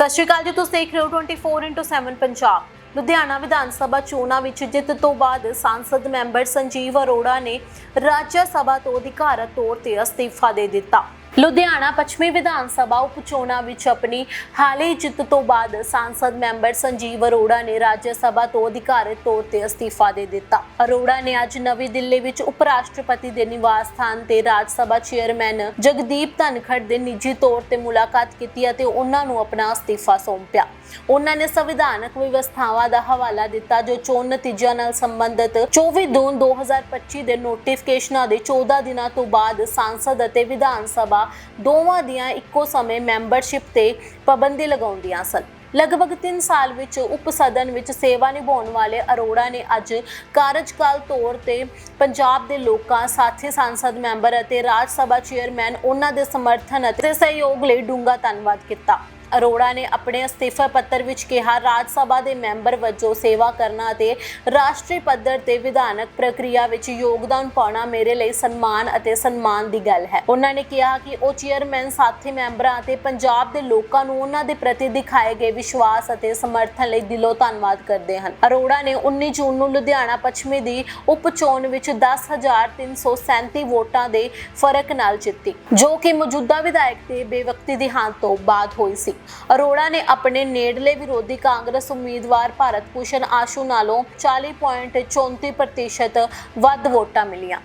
ਸਤਿ ਸ਼੍ਰੀ ਅਕਾਲ ਜੀ, ਤੁਸੀਂ ਦੇਖ ਰਹੇ ਹੋ 24/7 ਪੰਜਾਬ। ਲੁਧਿਆਣਾ ਵਿਧਾਨ ਸਭਾ ਚੋਣਾਂ ਵਿੱਚ ਜਿੱਤ ਤੋਂ ਬਾਅਦ ਸੰਸਦ ਮੈਂਬਰ ਸੰਜੀਵ ਅਰੋੜਾ ਨੇ ਰਾਜ ਸਭਾ ਤੋਂ ਅਧਿਕਾਰਤ ਤੌਰ ਤੇ ਅਸਤੀਫਾ ਦੇ ਦਿੱਤਾ। ਲੁਧਿਆਣਾ ਪੱਛਮੀ ਵਿਧਾਨ ਸਭਾ ਉਪ ਚੋਣਾਂ ਵਿੱਚ ਆਪਣੀ ਹਾਲੀ ਜਿੱਤ ਤੋਂ ਬਾਅਦ ਸੰਸਦ ਮੈਂਬਰ ਸੰਜੀਵ ਅਰੋੜਾ ਨੇ ਰਾਜ ਸਭਾ ਤੋਂ ਅਧਿਕਾਰਤ ਤੌਰ ਤੇ ਅਸਤੀਫਾ ਦੇ ਦਿੱਤਾ। ਅਰੋੜਾ ਨੇ ਅੱਜ ਨਵੀਂ ਦਿੱਲੀ ਵਿੱਚ ਉਪ ਰਾਸ਼ਟਰਪਤੀ ਦੇ ਨਿਵਾਸ ਸਥਾਨ ਤੇ ਰਾਜ ਸਭਾ ਚੇਅਰਮੈਨ ਜਗਦੀਪ ਧਨਖੜ ਦੇ ਨਿੱਜੀ ਤੌਰ ਤੇ ਮੁਲਾਕਾਤ ਕੀਤੀ ਅਤੇ ਉਹਨਾਂ ਨੂੰ ਆਪਣਾ ਅਸਤੀਫਾ ਸੌਂਪਿਆ। ਉਹਨਾਂ ਨੇ ਸੰਵਿਧਾਨਕ ਵਿਵਸਥਾਵਾਂ ਦਾ ਹਵਾਲਾ ਦਿੱਤਾ, ਜੋ ਚੋਣ ਨਤੀਜਿਆਂ ਨਾਲ ਸੰਬੰਧਿਤ 24 ਜੂਨ 2025 ਦੇ ਨੋਟੀਫਿਕੇਸ਼ਨਾਂ ਦੇ 14 ਦਿਨਾਂ ਤੋਂ ਬਾਅਦ ਸੰਸਦ ਅਤੇ ਵਿਧਾਨ ਸਭਾ ਦੋਵਾਂ ਦੀਆਂ ਇੱਕੋ ਸਮੇਂ ਮੈਂਬਰਸ਼ਿਪ ਤੇ ਪਾਬੰਦੀ ਲਗਾਉਂਦੀਆਂ ਸਨ। ਲਗਭਗ 3 ਸਾਲ ਵਿੱਚ ਉਪ ਸਦਨ ਵਿੱਚ ਸੇਵਾ ਨਿਭਾਉਣ ਵਾਲੇ ਅਰੋੜਾ ਨੇ ਅੱਜ ਕਾਰਜਕਾਲ ਤੌਰ ਤੇ ਪੰਜਾਬ ਦੇ ਲੋਕਾਂ, ਸਾਥੀ, ਸੰਸਦ, ਮੈਂਬਰ ਅਤੇ ਰਾਜ ਸਭਾ ਚੇਅਰਮੈਨ ਉਹਨਾਂ ਦੇ ਸਮਰਥਨ ਅਤੇ ਸਹਿਯੋਗ ਲਈ ਡੂੰਘਾ ਧੰਨਵਾਦ ਕੀਤਾ। ਅਰੋੜਾ ਨੇ ਆਪਣੇ ਅਸਤੀਫਾ ਪੱਤਰ ਵਿੱਚ ਕਿਹਾ, ਰਾਜ ਸਭਾ ਦੇ ਮੈਂਬਰ ਵਜੋਂ ਸੇਵਾ ਕਰਨਾ ਅਤੇ ਰਾਸ਼ਟਰੀ ਪੱਧਰ ਤੇ ਵਿਧਾਨਕ ਪ੍ਰਕਿਰਿਆ ਵਿੱਚ ਯੋਗਦਾਨ ਪਾਉਣਾ ਮੇਰੇ ਲਈ ਸਨਮਾਨ ਅਤੇ ਸਨਮਾਨ ਦੀ ਗੱਲ ਹੈ। ਉਹਨਾਂ ਨੇ ਕਿਹਾ ਕਿ ਉਹ ਚੇਅਰਮੈਨ, ਸਾਥੀ ਮੈਂਬਰਾਂ ਅਤੇ ਪੰਜਾਬ ਦੇ ਲੋਕਾਂ ਨੂੰ ਉਹਨਾਂ ਦੇ ਪ੍ਰਤੀ ਦਿਖਾਏ ਗਏ ਵਿਸ਼ਵਾਸ ਅਤੇ ਸਮਰਥਨ ਲਈ ਦਿਲੋਂ ਧੰਨਵਾਦ ਕਰਦੇ ਹਨ। ਅਰੋੜਾ ਨੇ 19 ਜੂਨ ਨੂੰ ਲੁਧਿਆਣਾ ਪੱਛਮੀ ਦੀ ਉਪ ਚੋਣ ਵਿੱਚ 10337 ਵੋਟਾਂ ਦੇ ਫ਼ਰਕ ਨਾਲ ਜਿੱਤੀ, ਜੋ ਕਿ ਮੌਜੂਦਾ ਵਿਧਾਇਕ ਤੇ ਬੇਵਕਤੀ ਦੀ ਤੋਂ ਬਾਅਦ ਹੋਈ ਸੀ। ਅਰੋੜਾ ਨੇ ਆਪਣੇ ਨੇੜਲੇ ਵਿਰੋਧੀ ਕਾਂਗਰਸ ਉਮੀਦਵਾਰ ਭਾਰਤ ਭੂਸ਼ਣ ਆਸ਼ੂ ਨਾਲੋਂ 40.34% ਵੱਧ ਵੋਟਾਂ ਮਿਲੀਆਂ।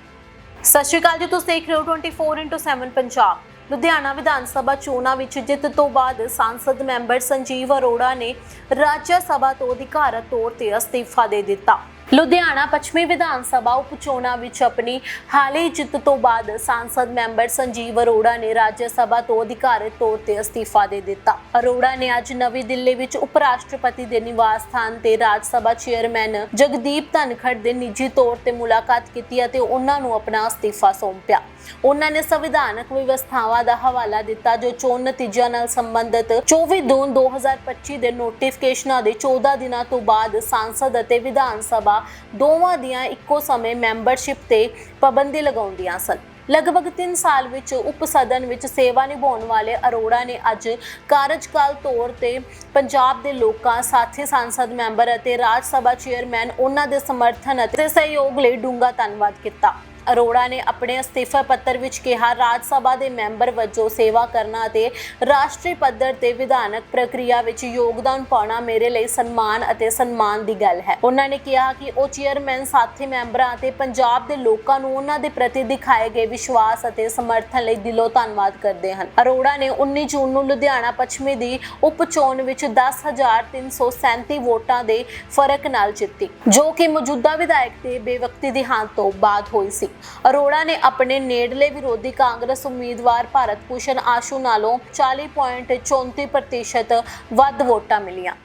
ਸਤਿ ਸ਼੍ਰੀ ਅਕਾਲ ਜੀ, ਤੁਸੀਂ ਦੇਖ ਰਹੇ ਹੋ 24/7 ਪੰਜਾਬ। ਲੁਧਿਆਣਾ ਵਿਧਾਨ ਸਭਾ ਚੋਣਾਂ ਵਿੱਚ ਜਿੱਤ ਤੋਂ ਬਾਅਦ ਸੰਸਦ ਮੈਂਬਰ ਸੰਜੀਵ ਅਰੋੜਾ ਨੇ ਰਾਜ ਸਭਾ ਤੋਂ ਅਧਿਕਾਰਤ ਤੌਰ ਤੇ ਅਸਤੀਫਾ ਦੇ ਦਿੱਤਾ। ਲੁਧਿਆਣਾ ਪੱਛਮੀ ਵਿਧਾਨ ਸਭਾ ਉਪ ਚੋਣਾਂ ਵਿੱਚ ਆਪਣੀ ਹਾਲੀ ਜਿੱਤ ਤੋਂ ਬਾਅਦ ਸੰਸਦ ਮੈਂਬਰ ਸੰਜੀਵ ਅਰੋੜਾ ਨੇ ਰਾਜ ਸਭਾ ਤੋਂ ਅਧਿਕਾਰਤ ਤੌਰ ਤੇ ਅਸਤੀਫਾ ਦੇ ਦਿੱਤਾ। ਅਰੋੜਾ ਨੇ ਅੱਜ ਨਵੀਂ ਦਿੱਲੀ ਵਿੱਚ ਉਪ ਰਾਸ਼ਟਰਪਤੀ ਦੇ ਨਿਵਾਸ ਸਥਾਨ ਤੇ ਰਾਜ ਸਭਾ ਚੇਅਰਮੈਨ ਜਗਦੀਪ ਧਨਖੜ ਦੇ ਨਿੱਜੀ ਤੌਰ ਤੇ ਮੁਲਾਕਾਤ ਕੀਤੀ ਅਤੇ ਉਹਨਾਂ ਨੂੰ ਆਪਣਾ ਅਸਤੀਫਾ ਸੌਂਪਿਆ। ਉਹਨਾਂ ਨੇ ਸੰਵਿਧਾਨਕ ਵਿਵਸਥਾਵਾਂ ਦਾ ਹਵਾਲਾ ਦਿੱਤਾ, ਜੋ ਚੋਣ ਨਤੀਜਿਆਂ ਨਾਲ ਸੰਬੰਧਿਤ 24 ਜੂਨ 2025 ਦੇ ਨੋਟੀਫਿਕੇਸ਼ਨਾਂ ਦੇ 14 ਦਿਨਾਂ ਤੋਂ ਬਾਅਦ ਸੰਸਦ ਅਤੇ ਵਿਧਾਨ ਸਭਾ ਦੋਵਾਂ ਦੀਆਂ ਇੱਕੋ ਸਮੇਂ ਮੈਂਬਰਸ਼ਿਪ ਤੇ ਪਾਬੰਦੀ ਲਗਾਉਂਦੀਆਂ ਸਨ। ਲਗਭਗ 3 ਸਾਲ ਵਿੱਚ ਉਪ ਸਦਨ ਵਿੱਚ ਸੇਵਾ ਨਿਭਾਉਣ ਵਾਲੇ ਅਰੋੜਾ ਨੇ ਅੱਜ ਕਾਰਜਕਾਲ ਤੌਰ ਤੇ ਪੰਜਾਬ ਦੇ ਲੋਕਾਂ, ਸਾਥੀ, ਸੰਸਦ, ਮੈਂਬਰ ਅਤੇ ਰਾਜ ਸਭਾ ਚੇਅਰਮੈਨ ਉਹਨਾਂ ਦੇ ਸਮਰਥਨ ਅਤੇ ਸਹਿਯੋਗ ਲਈ ਡੂੰਘਾ ਧੰਨਵਾਦ ਕੀਤਾ। ਅਰੋੜਾ ਨੇ ਆਪਣੇ ਅਸਤੀਫਾ ਪੱਤਰ ਵਿੱਚ ਕਿਹਾ, ਰਾਜ ਸਭਾ ਦੇ ਮੈਂਬਰ ਵਜੋਂ ਸੇਵਾ ਕਰਨਾ ਅਤੇ ਰਾਸ਼ਟਰੀ ਪੱਧਰ ਤੇ ਵਿਧਾਨਕ ਪ੍ਰਕਿਰਿਆ ਵਿੱਚ ਯੋਗਦਾਨ ਪਾਉਣਾ ਮੇਰੇ ਲਈ ਸਨਮਾਨ ਅਤੇ ਸਨਮਾਨ ਦੀ ਗੱਲ ਹੈ। ਉਹਨਾਂ ਨੇ ਕਿਹਾ ਕਿ ਉਹ ਚੇਅਰਮੈਨ, ਸਾਥੀ ਮੈਂਬਰਾਂ ਅਤੇ ਪੰਜਾਬ ਦੇ ਲੋਕਾਂ ਨੂੰ ਉਹਨਾਂ ਦੇ ਪ੍ਰਤੀ ਦਿਖਾਏ ਗਏ ਵਿਸ਼ਵਾਸ ਅਤੇ ਸਮਰਥਨ ਲਈ ਦਿਲੋਂ ਧੰਨਵਾਦ ਕਰਦੇ ਹਨ। ਅਰੋੜਾ ਨੇ 19 ਜੂਨ ਨੂੰ ਲੁਧਿਆਣਾ ਪੱਛਮੀ ਦੀ ਉਪ ਚੋਣ ਵਿੱਚ 10337 ਵੋਟਾਂ ਦੇ ਫ਼ਰਕ ਨਾਲ ਜਿੱਤੀ, ਜੋ ਕਿ ਮੌਜੂਦਾ ਵਿਧਾਇਕ ਤੇ ਬੇਵਕਤੀ ਦੀ ਹਾਨ ਤੋਂ ਬਾਅਦ ਹੋਈ ਸੀ। ਅਰੋੜਾ ਨੇ ਆਪਣੇ ਨੇੜਲੇ ਵਿਰੋਧੀ ਕਾਂਗਰਸ ਉਮੀਦਵਾਰ ਭਾਰਤ ਭੂਸ਼ਣ ਆਸ਼ੂ ਨਾਲੋਂ 40.34% ਵੱਧ ਵੋਟਾਂ ਮਿਲੀਆਂ।